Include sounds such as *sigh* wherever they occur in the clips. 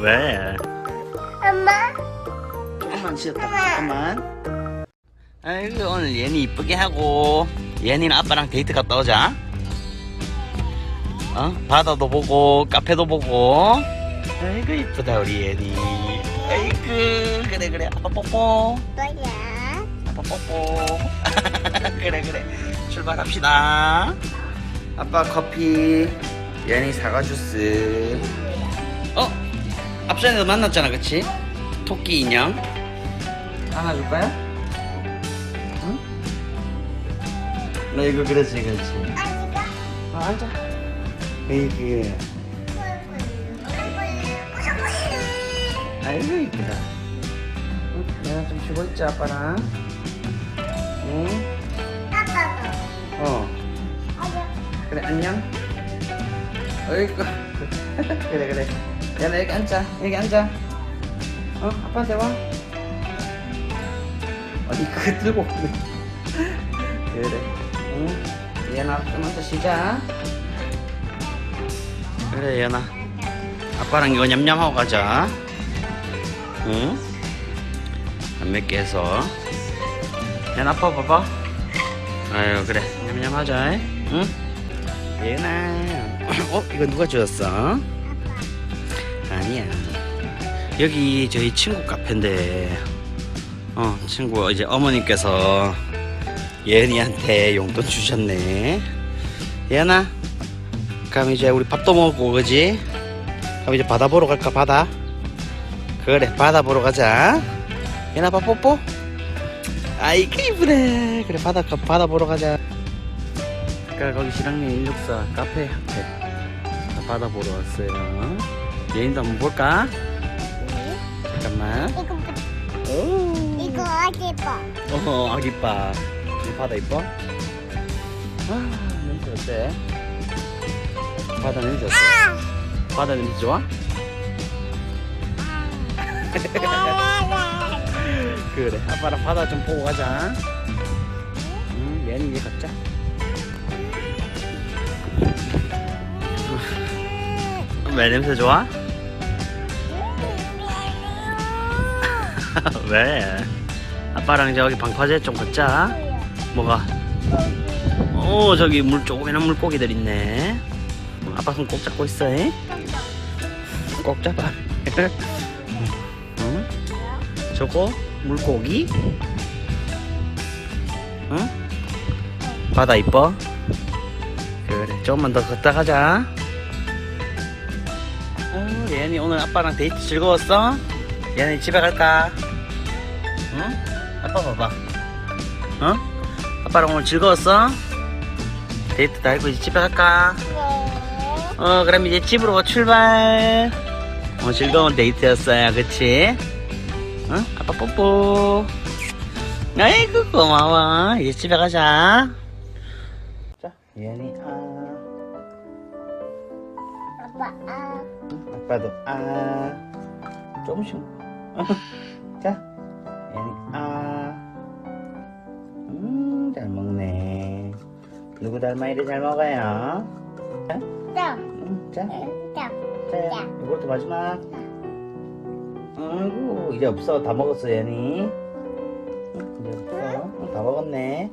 왜? 엄마, 조금만 쉬었다. 잠깐만. 아이고 오늘 얘니 이쁘게 하고 얘니는 아빠랑 데이트 갔다 오자. 어? 바다도 보고 카페도 보고. 아이고 이쁘다 우리 얘니. 아이고 그래 그래. 아빠 뽀뽀. 뭐야? 아빠 뽀뽀. *laughs* 그래 그래. 출발합시다. 아빠 커피 얘니 사과 주스. 어? 앞전에도 만났잖아 그치? 토끼 인형 안아줄까요? 응? 나 이거 그렇지 그렇지 아니가? 아, 앉아 에이그 아이고 이쁘다 응? 내가 좀 쉬고 있자 아빠랑 응? 아빠도. 어. 그래 안녕 어이구 *laughs* 그래 그래 야 나 여기 앉자 여기 앉아. 어 아빠한테 와. 어디 그거 들고 오네. *laughs* 그래. 응? 얘나 좀만 더 쉬자. 그래 얘나. 아빠랑 이거 냠냠하고 가자. 응? 안 맵게 해서. 얘나 아빠 봐봐. 아유 그래. 냠냠하자. 응? 얘나. *clears throat* 어 이거 누가 주었어? 아니야. 여기 저희 친구 카페인데 어 친구 이제 어머님께서 예은이한테 용돈 주셨네. 예은아 그럼 이제 우리 밥도 먹고 그지? 그럼 이제 바다 보러 갈까 바다? 그래 바다 보러 가자. 예은아 밥 뽀뽀 아이고 이쁘네. 그래 바다 가- 바다 보러 가자. 아까 거기 실랑리 164 카페 앞에 바다 보러 왔어요 얘인도 한번 볼까? 잠깐만 이거, 오. 이거 어디 봐. 어 아기 빠 이 바다 이뻐? 아 냄새 어때? 바다 냄새 어때? 바다 냄새 좋아? *laughs* 그래 아빠랑 바다 좀 보고 가자 응 얘는 이제 갔자 왜 냄새 좋아? *laughs* 왜? 아빠랑 저기 방파제 좀 걷자 뭐가? 오 저기 물 조그만한 물고기들 있네 아빠 손 꼭 잡고 있어 잉? 꼭 잡아 *laughs* 응? 저거 물고기? 응? 바다 이뻐? 그래 조금만 더 걷다 가자 어, 예은이 오늘 아빠랑 데이트 즐거웠어? 예은이 집에 갈까? 응? 아빠 봐봐 어? 아빠랑 오늘 즐거웠어? 데이트 다 하고 이제 집에 갈까? 어 그럼 이제 집으로 출발 어, 즐거운 데이트였어요 그치? 응? 아빠 뽀뽀 아이고 고마워 이제 집에 가자 자 예은이 아 아빠, 아. 아빠도 아 조금씩 *laughs* 자 얘는 아음 잘 먹네. 누구 닮아 이래 잘 먹어요. 자, 자, 음, 자, 자. 자. 이것도 마지막. 아이고 이제 없어. 다 먹었어 얘니. 응, 이제 없어. 응, 다 먹었네.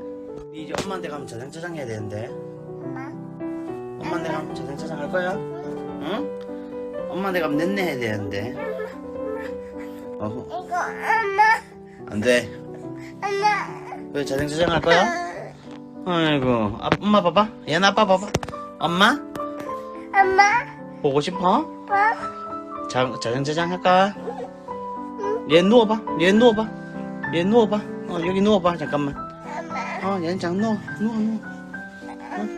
이제 엄마한테 가면 짜장짜장 해야 되는데. 엄마. 엄마한테 가면 짜장짜장 할 거야? 응? 엄마한테 가면 냈네 해야 되는데 어허 이거 엄마, 안 돼. 엄마. 왜 자장자장 할 거야? 아이고 아, 엄마 봐봐. 얘는 아빠 봐봐. 엄마? 엄마, 보고 싶어? 뭐? 자, 자장자장 할까? 얘 누워봐. 얘 누워봐. 얘 누워봐. 어 여기 누워봐. 잠깐만. 엄마, 어 얘는 장 누워. 누워 누워.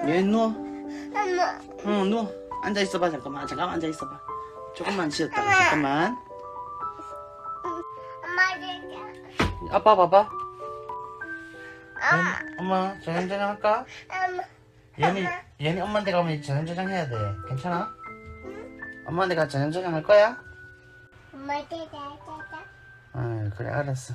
어, 얘 누워. 엄마. 어 누워. 앉아 있어봐. 잠깐만. 잠깐만 앉아 있어봐. 조금만 쉬었다가. 잠깐만 엄마. 아빠 봐봐 엄마, 엄마 자장자장 할까? 엄마. 얘는 얘는 엄마한테 가면 자장자장 해야 돼 괜찮아? 엄마한테 가 자장자장 할 거야? 엄마, 진짜, 진짜. 아 그래 알았어